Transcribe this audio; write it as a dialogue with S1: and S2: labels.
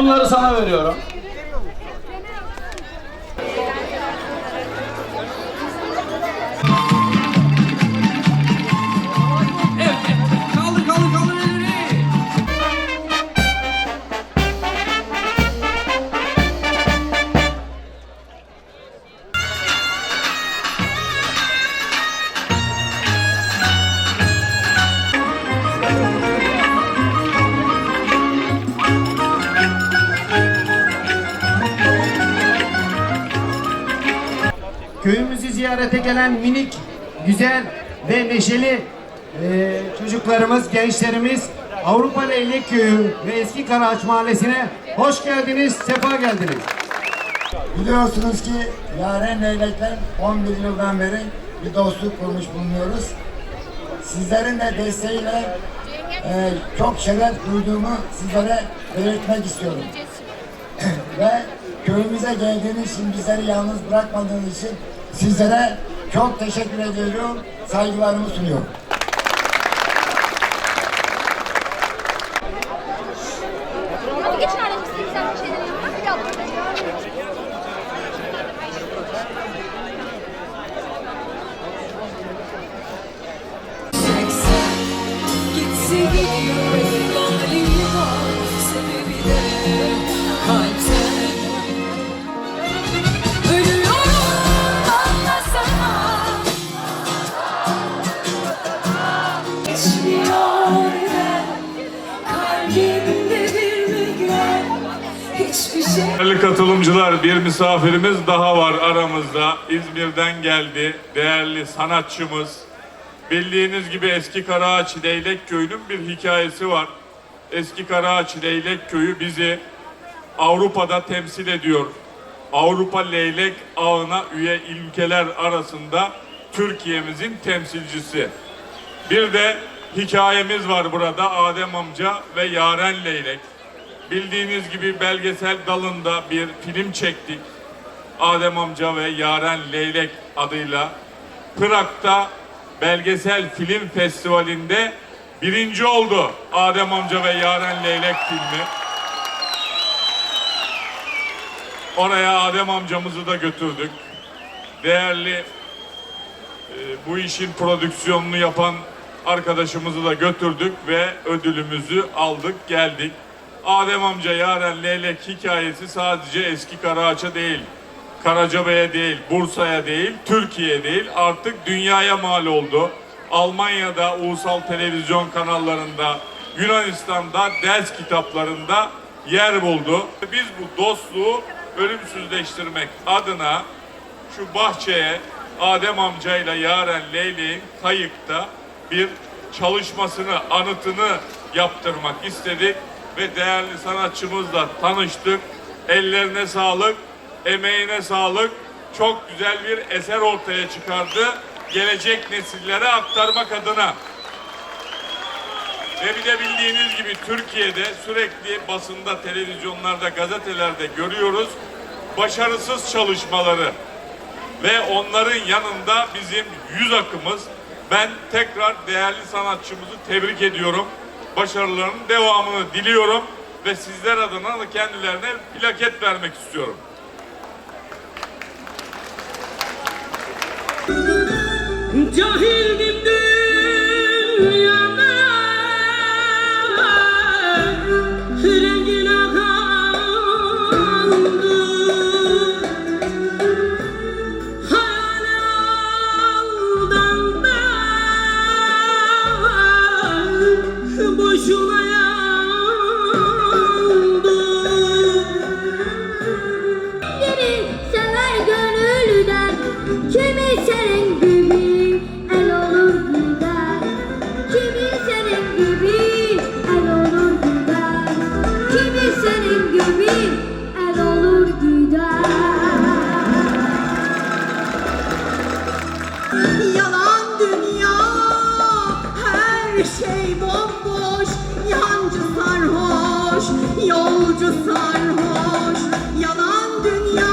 S1: Bunları sana veriyorum.
S2: Köyümüzü ziyarete gelen minik, güzel ve neşeli e, çocuklarımız, gençlerimiz Avrupa Leylek Köyü ve Eski Karaağaç Mahallesi'ne hoş geldiniz, sefa geldiniz.
S3: Biliyorsunuz ki Yaren Leylek'le 11 yıldan beri bir dostluk kurmuş bulunuyoruz. Sizlerin de desteğiyle e, çok şeref duyduğumu sizlere belirtmek istiyorum. Köyümüze geldiğiniz için bizleri yalnız bırakmadığınız için sizlere çok teşekkür ediyorum. Saygılarımı sunuyorum.
S4: Şey
S5: Değerli katılımcılar, bir misafirimiz daha var aramızda. İzmir'den geldi. Değerli sanatçımız. Bildiğiniz gibi Eski Karaağaç Leylek Köyü'nün bir hikayesi var. Eski Karaağaç Leylek Köyü bizi Avrupa'da temsil ediyor. Avrupa Leylek ağına üye ülkeler arasında Türkiye'mizin temsilcisi. Bir de hikayemiz var burada Adem amca ve Yaren Leylek. Bildiğiniz gibi belgesel dalında bir film çektik. Adem amca ve Yaren Leylek adıyla. Pırak'ta belgesel film festivalinde birinci oldu Adem amca ve Yaren Leylek filmi. Oraya Adem amcamızı da götürdük. Değerli e, bu işin prodüksiyonunu yapan arkadaşımızı da götürdük ve ödülümüzü aldık geldik. Adem amca Yaren Leylek hikayesi sadece eski Karaağaç'a değil, Karacabey'e değil, Bursa'ya değil, Türkiye değil artık dünyaya mal oldu. Almanya'da ulusal televizyon kanallarında, Yunanistan'da ders kitaplarında yer buldu. Biz bu dostluğu ölümsüzleştirmek adına şu bahçeye Adem amcayla Yaren Leylek'in kayıkta bir çalışmasını, anıtını yaptırmak istedik ve değerli sanatçımızla tanıştık. Ellerine sağlık, emeğine sağlık. Çok güzel bir eser ortaya çıkardı. Gelecek nesillere aktarmak adına. Ve bir de bildiğiniz gibi Türkiye'de sürekli basında, televizyonlarda, gazetelerde görüyoruz başarısız çalışmaları ve onların yanında bizim yüz akımız. Ben tekrar değerli sanatçımızı tebrik ediyorum. Başarılarının devamını diliyorum ve sizler adına da kendilerine plaket vermek istiyorum.
S4: Cahildim
S6: yolcu sarhoş
S4: yalan dünya